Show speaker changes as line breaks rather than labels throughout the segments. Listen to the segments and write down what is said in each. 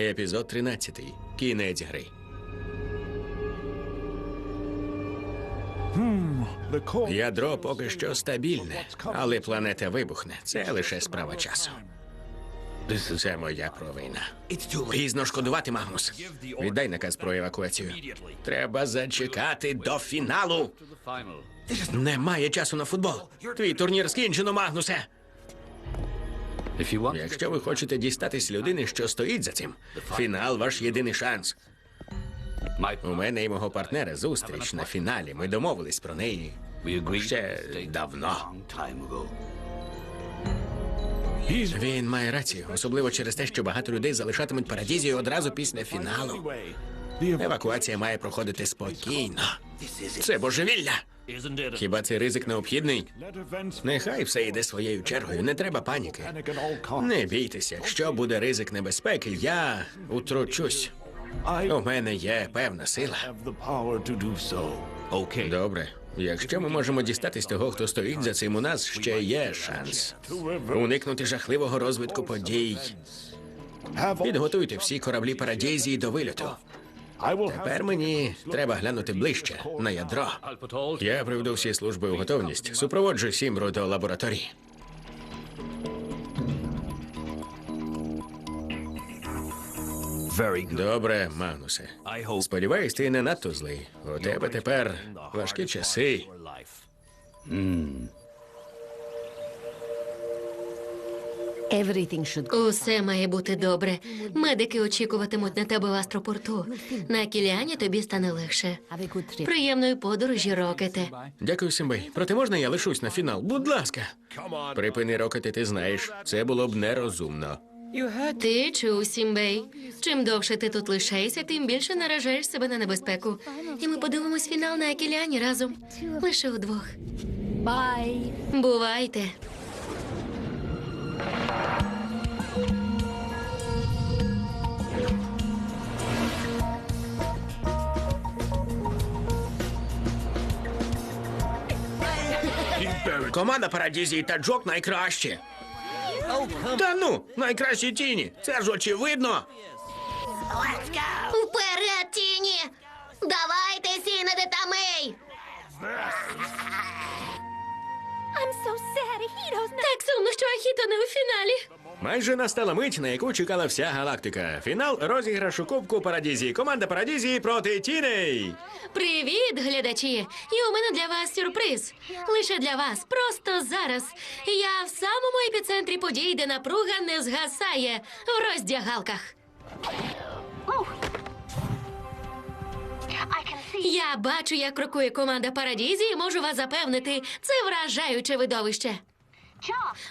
Епізод 13. Кінець гри. Ядро поки що стабільне, але планета вибухне. Це лише справа часу. Це моя провина. Пізно шкодувати, Магнус. Віддай наказ про евакуацію. Треба зачекати до фіналу. Немає часу на футбол. Твій турнір скінчено, Магнусе. Якщо ви хочете дістатись людини, що стоїть за цим, фінал ваш єдиний шанс. У мене і мого партнера зустріч на фіналі. Ми домовились про неї ще давно. Він має рацію, особливо через те, що багато людей залишатимуть парадізію одразу після фіналу. Евакуація має проходити спокійно. Це божевілля. Хіба цей ризик необхідний? Нехай все йде своєю чергою, не треба паніки. Не бійтеся, якщо буде ризик небезпеки, я утручусь. У мене є певна сила. Добре. Якщо ми можемо дістатись того, хто стоїть за цим, у нас ще є шанс уникнути жахливого розвитку подій. Підготуйте всі кораблі парадізії до вильоту. Тепер мені треба глянути ближче на ядро. Я приведу всі служби у готовність. Супроводжу Сімру до лабораторії. Добре, Магнусе. Сподіваюсь, ти не надто злий. У тебе тепер важкі часи.
Усе має бути добре. Медики очікуватимуть на тебе в астропорту. На Кіліані тобі стане легше. Приємної подорожі, Рокете.
Дякую, Сімбей. Проте можна я лишусь на фінал? Будь ласка. Припини рокети, ти знаєш. Це було б нерозумно.
Ти чув, Сімбей. Чим довше ти тут лишаєшся, тим більше наражаєш себе на небезпеку. І ми подивимось фінал на Акіляні разом. Лише удвох.
Bye.
Бувайте.
Команда Парадізії та Джок найкраще. Та ну, найкращі тіні. Це ж очевидно.
Вперед, тіні! Давайте, Сінеде та Мей! Так сумно, що Ахіто не у фіналі.
Майже настала мить, на яку чекала вся галактика. Фінал розіграшу Кубку Парадізії. Команда Парадізії проти тіней.
Привіт, глядачі! І у мене для вас сюрприз. Лише для вас, просто зараз. Я в самому епіцентрі подій, де напруга не згасає в роздягалках. Я бачу, як крокує команда Парадізії, можу вас запевнити, це вражаюче видовище.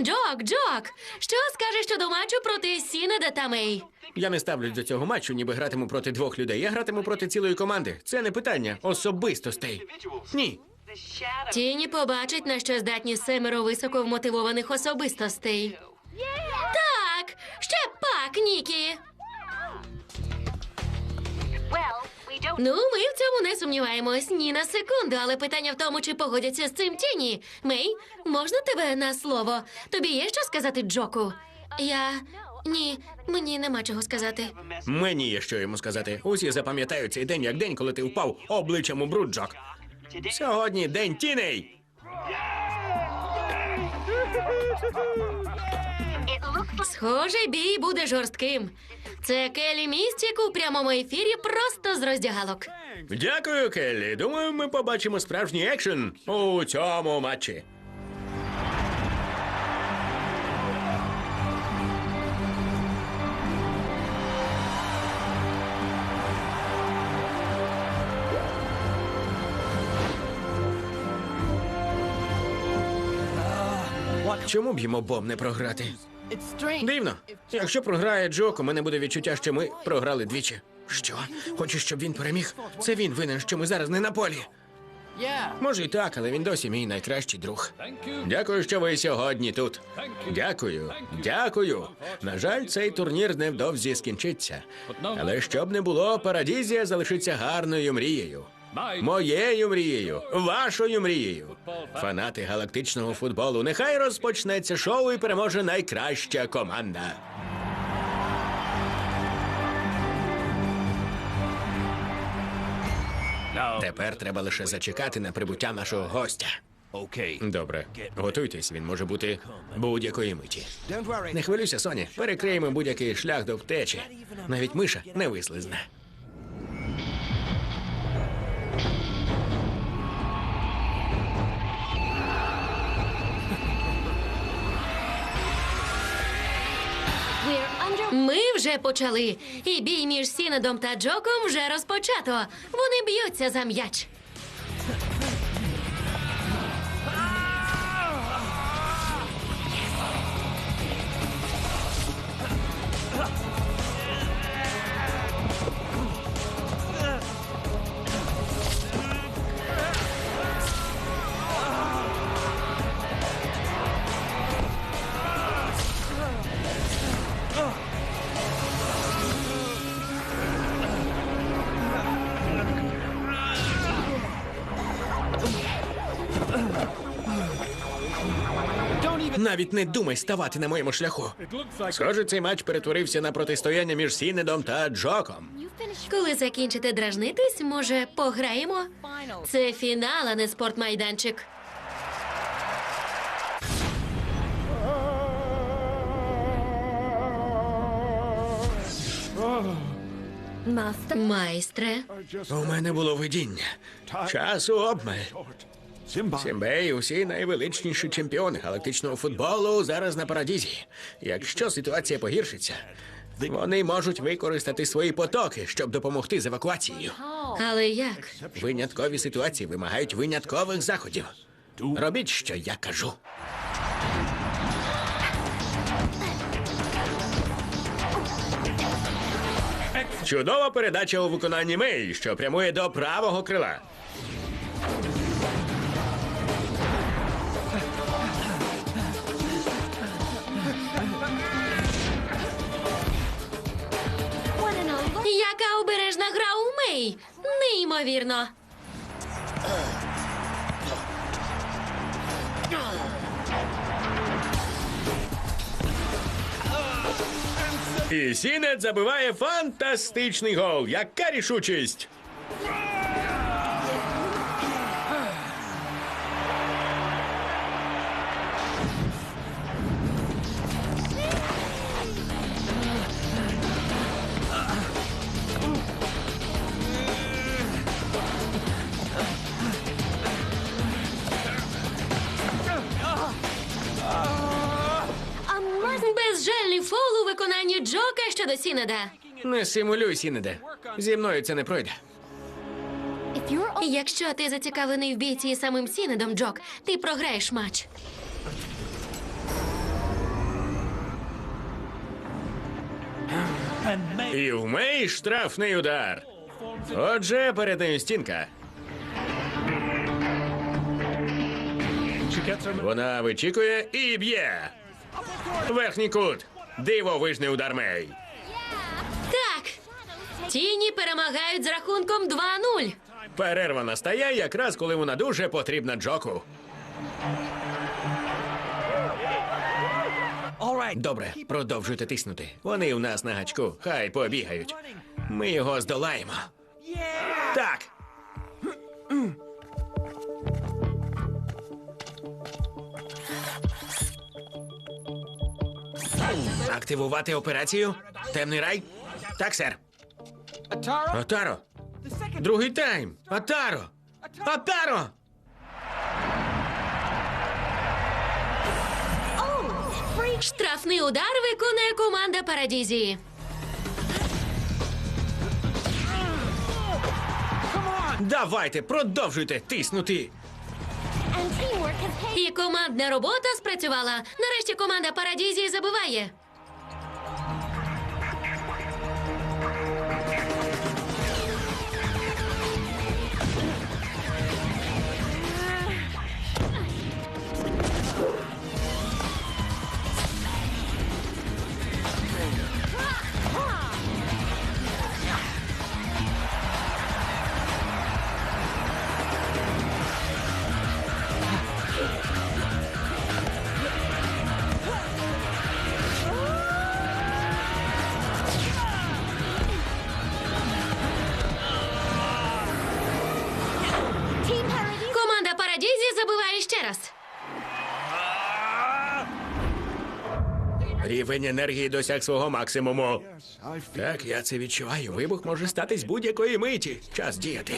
Джок, Джок, що скажеш щодо матчу проти Сінеда та Мей?
Я не ставлюсь до цього матчу, ніби гратиму проти двох людей. Я гратиму проти цілої команди. Це не питання особистостей. Ні.
Тіні побачить, на що здатні семеро високо вмотивованих особистостей. Так, ще пак, Нікі. Ну, ми в цьому не сумніваємось ні на секунду, але питання в тому, чи погодяться з цим тіні. Мей, можна тебе на слово? Тобі є що сказати Джоку? Я. Ні, мені нема чого сказати.
Мені є що йому сказати. Усі запам'ятають цей день як день, коли ти впав обличчям у бруджок. Сьогодні день тіней.
Схоже, бій буде жорстким. Це Келі Містік у прямому ефірі просто з роздягалок.
Дякую, Келлі. Думаю, ми побачимо справжній екшен у цьому матчі. Чому б їм обом не програти? Дивно. Якщо програє Джок, у мене буде відчуття, що ми програли двічі. Що? Хочеш, щоб він переміг? Це він винен, що ми зараз не на полі. Може і так, але він досі мій найкращий друг. Дякую, що ви сьогодні тут. Дякую, дякую. На жаль, цей турнір невдовзі скінчиться. Але щоб не було, Парадізія залишиться гарною мрією. Моєю мрією, вашою мрією. Фанати галактичного футболу. Нехай розпочнеться шоу і переможе найкраща команда. Тепер треба лише зачекати на прибуття нашого гостя.
Окей.
Добре, готуйтесь. Він може бути будь-якої миті. Не хвилюйся, Соні. Перекриємо будь-який шлях до втечі. Навіть миша не вислизне.
Вже почали. І бій між Сінедом та Джоком вже розпочато. Вони б'ються за м'яч.
Навіть не думай ставати на моєму шляху. Схоже, цей матч перетворився на протистояння між Сінедом та Джоком.
Коли закінчите дражнитись, може, пограємо? Це фінал, а не спортмайданчик. Майстре,
У мене було видіння. Часу обмаль. Сімбей, усі найвеличніші чемпіони галактичного футболу зараз на парадізі. Якщо ситуація погіршиться, вони можуть використати свої потоки, щоб допомогти з евакуацією.
але як?
Виняткові ситуації вимагають виняткових заходів. Робіть, що я кажу. Чудова передача у виконанні Мей, що прямує до правого крила.
Яка обережна гра у Мей? Неймовірно.
І Сінет забиває фантастичний гол. Яка рішучість!
Безжальний фол у виконанні Джока щодо Сінеда.
Не симулюй, Сінеде. Зі мною це не пройде.
Якщо ти зацікавлений в бійці із самим Сінедом, Джок, ти програєш матч.
І в Мей штрафний удар. Отже, перед нею стінка. Вона вичікує і б'є. Верхній кут. Дивовижний удар Мей.
Так. Тіні перемагають з рахунком 2-0.
Перерва настає якраз коли вона дуже потрібна Джоку. Добре, продовжуйте тиснути. Вони у нас на гачку. Хай побігають. Ми його здолаємо. Так. Активувати операцію? Темний рай? Так, сер. Атаро. Другий тайм. Атаро. Атаро.
Штрафний удар виконує команда Парадізії.
Давайте, продовжуйте тиснути.
І командна робота спрацювала. Нарешті команда Парадізії забиває.
Рівень енергії досяг свого максимуму. Так, я це відчуваю. Вибух може статись будь-якої миті. Час діяти.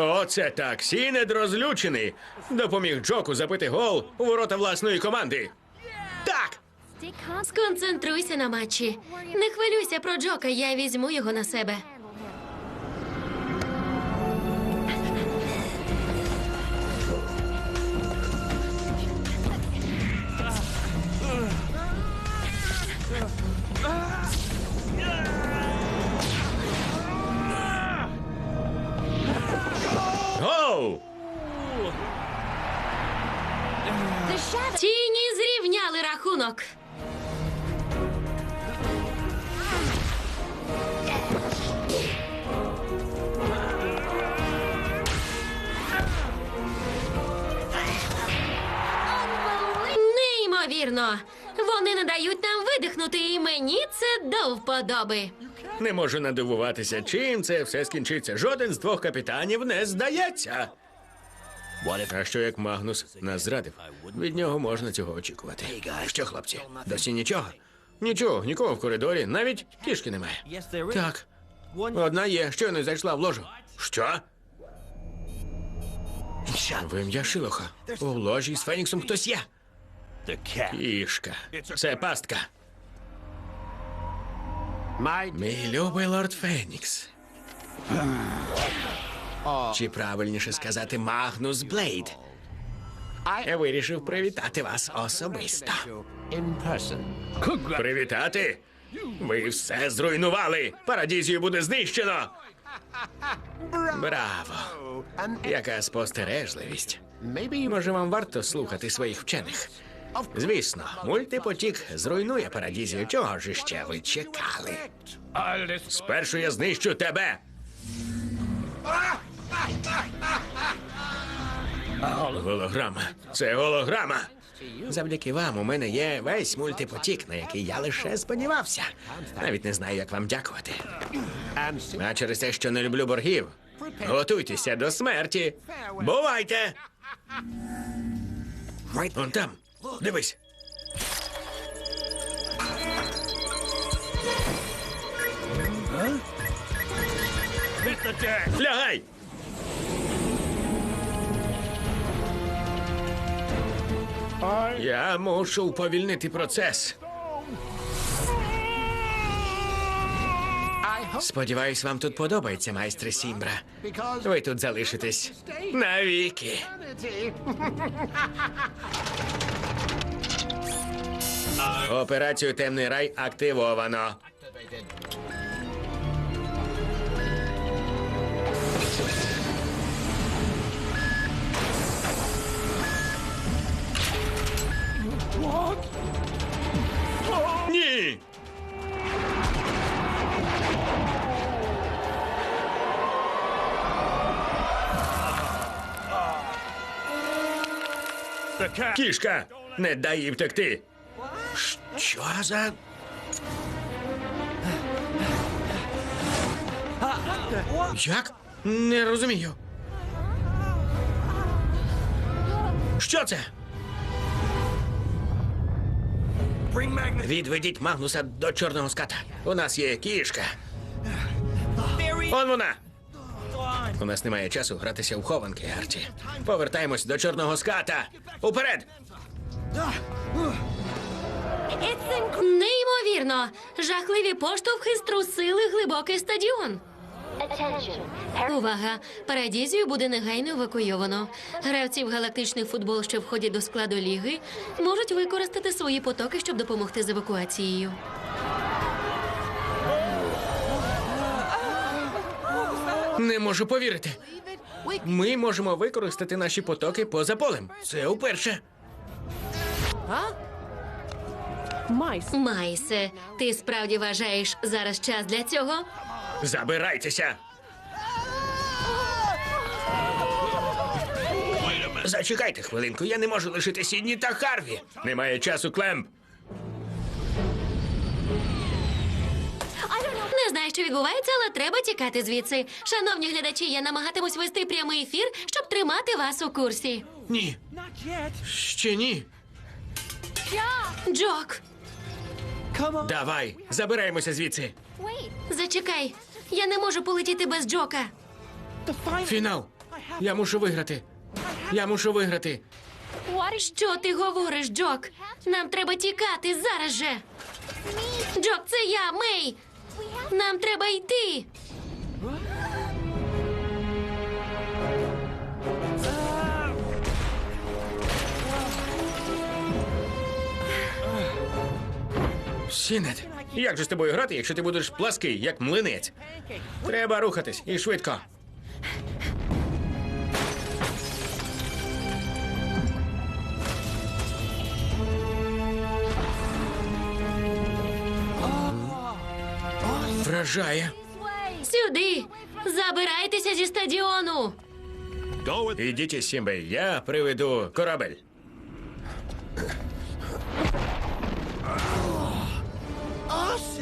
Оце так. Сінед розлючений. Допоміг Джоку забити гол у ворота власної команди. Так.
Сконцентруйся на матчі. Не хвилюйся про Джока, я візьму його на себе. Тіні зрівняли рахунок. Неймовірно. Вони не дають нам видихнути, і мені це до вподоби.
Не можу надивуватися, чим це все скінчиться. Жоден з двох капітанів не здається. А що як Магнус нас зрадив? Від нього можна цього очікувати. Що, хлопці? Досі нічого? Нічого, нікого в коридорі, навіть кішки немає. Так. Одна є, щойно зайшла в ложу. Що? В ім'я Шилоха. У ложі з Феніксом хтось є. Кішка. Це пастка.
My
Мій любий лорд Фенікс. Чи правильніше сказати Магнус Блейд? Я вирішив привітати вас особисто. Привітати? Ви все зруйнували. Парадізію буде знищено. Браво! Яка спостережливість.
Maybe
Може, вам варто слухати своїх вчених? Звісно, мультипотік зруйнує парадізію. Чого ж іще ви чекали? Спершу я знищу тебе. Голограма. Це голограма. Завдяки вам у мене є весь мультипотік, на який я лише сподівався. Навіть не знаю, як вам дякувати. А через те, що не люблю боргів, готуйтеся до смерті. Бувайте! Вон там. Дивись. Лягай! Я мушу уповільнити процес. Сподіваюсь, вам тут подобається, майстре Сімбра. Ви тут залишитесь навіки. Операцію Темний рай активовано. Ні! Кішка! Не дай їй втекти. Що за. Як? Не розумію. Що це? Відведіть Магнуса до чорного ската. У нас є кішка. Он вона. У нас немає часу гратися в хованки, Арчі. Повертаємось до чорного ската. Уперед!
Неймовірно. Жахливі поштовхи струсили глибокий стадіон. Увага! Парадізію буде негайно евакуйовано. Гравці в галактичний футбол, що входять до складу ліги, можуть використати свої потоки, щоб допомогти з евакуацією.
Не можу повірити. Ми можемо використати наші потоки поза полем. Це уперше.
Майсе, ти справді вважаєш зараз час для цього?
Забирайтеся. Зачекайте хвилинку, я не можу лишити Сідні та Харві. Немає часу, Клемп.
Не знаю, що відбувається, але треба тікати звідси. Шановні глядачі, я намагатимусь вести прямий ефір, щоб тримати вас у курсі.
Ні. Ще ні.
Джок,
Давай, забираємося звідси.
Зачекай. Я не можу полетіти без Джока.
Фінал. Я мушу виграти. Я мушу виграти.
Що ти говориш, Джок? Нам треба тікати зараз же. Джок, це я, Мей. Нам треба йти.
Сінет, як же з тобою грати, якщо ти будеш плаский, як млинець? Треба рухатись і швидко. Вражає.
Сюди. Забирайтеся зі стадіону.
Ідіть із Сімбе, я приведу корабель.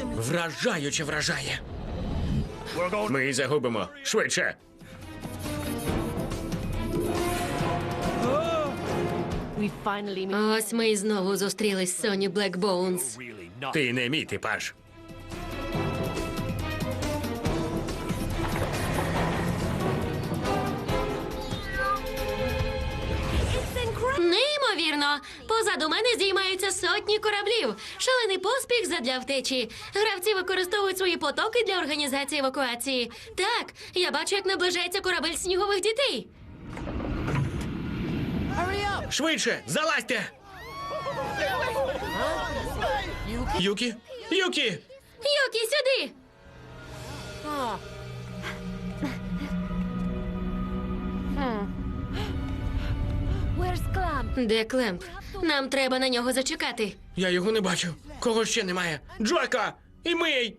Вражаюче вражає. Ми її загубимо. Швидше.
Ось ми і знову зустрілись з Соні Блекбоунс.
Ти не мій типаж.
Позаду мене здіймаються сотні кораблів. Шалений поспіх задля втечі. Гравці використовують свої потоки для організації евакуації. Так, я бачу, як наближається корабель снігових дітей.
Швидше, залазьте! Юкі? Юкі!
Юкі, сюди! Де Клемп? Нам треба на нього зачекати.
Я його не бачу. Кого ще немає? Джока! І мий!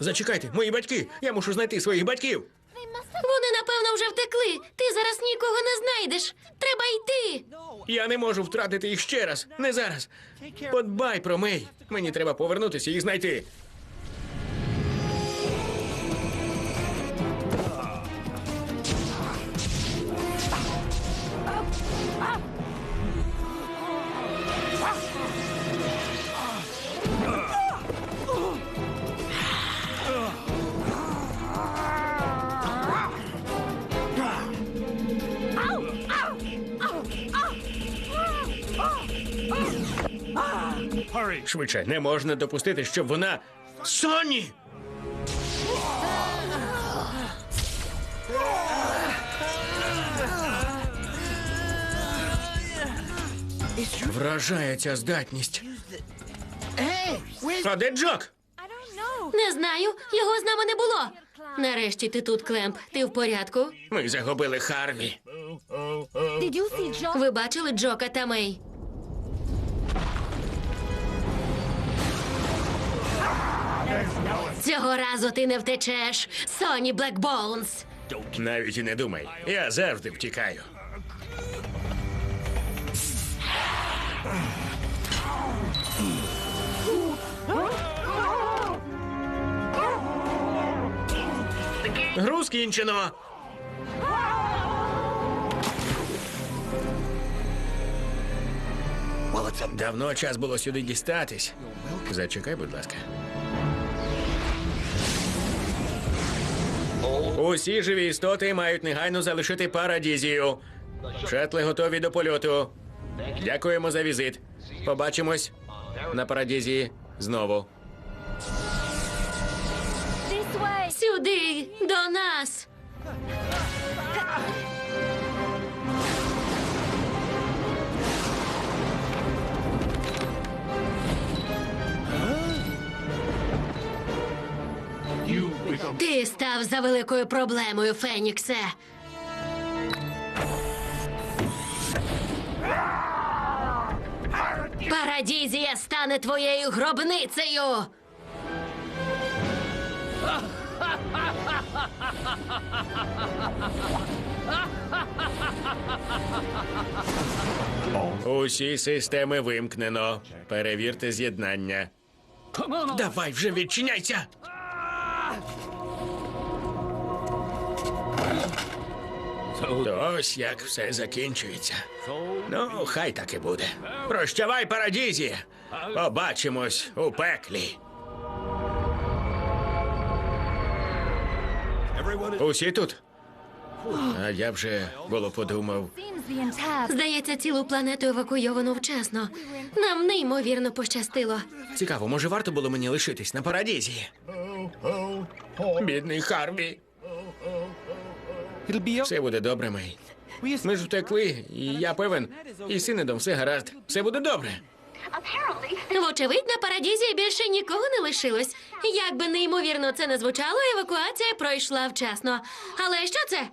Зачекайте, мої батьки! Я мушу знайти своїх батьків!
Вони, напевно, вже втекли. Ти зараз нікого не знайдеш. Треба йти.
Я не можу втратити їх ще раз. Не зараз. Подбай про Мей. Мені треба повернутися і їх знайти. Швидше, не можна допустити, щоб вона. Соні! Вражає ця здатність. А де Джок?
Не знаю, його з нами не було. Нарешті ти тут, Клемп. Ти в порядку?
Ми загубили Харві.
Ви бачили Джока та Мей? Цього разу ти не втечеш, Соні Блекбоунс.
Навіть і не думай. Я завжди втікаю. Гру скінчено. Давно час було сюди дістатись. Зачекай, будь ласка. Усі живі істоти мають негайно залишити парадізію. Шетли готові до польоту. Дякуємо за візит. Побачимось на парадізії знову.
Сюди, до нас. Ти став за великою проблемою, Феніксе. Парадізія стане твоєю гробницею.
Усі системи вимкнено. Перевірте з'єднання. Давай вже відчиняйся. То ось як все закінчується. Ну, хай так і буде. Прощавай, парадізі. Побачимось у пеклі. Усі тут? А я вже було подумав.
Здається, цілу планету евакуйовано вчасно. Нам неймовірно пощастило.
Цікаво, може варто було мені лишитись на парадізі? Бідний Харві. Все буде добре, Мей. Ми ж втекли, і я певен, і з Синедом все гаразд. Все буде добре.
Вочевидь, на парадізі більше нікого не лишилось. Як би неймовірно це не звучало, евакуація пройшла вчасно. Але що це?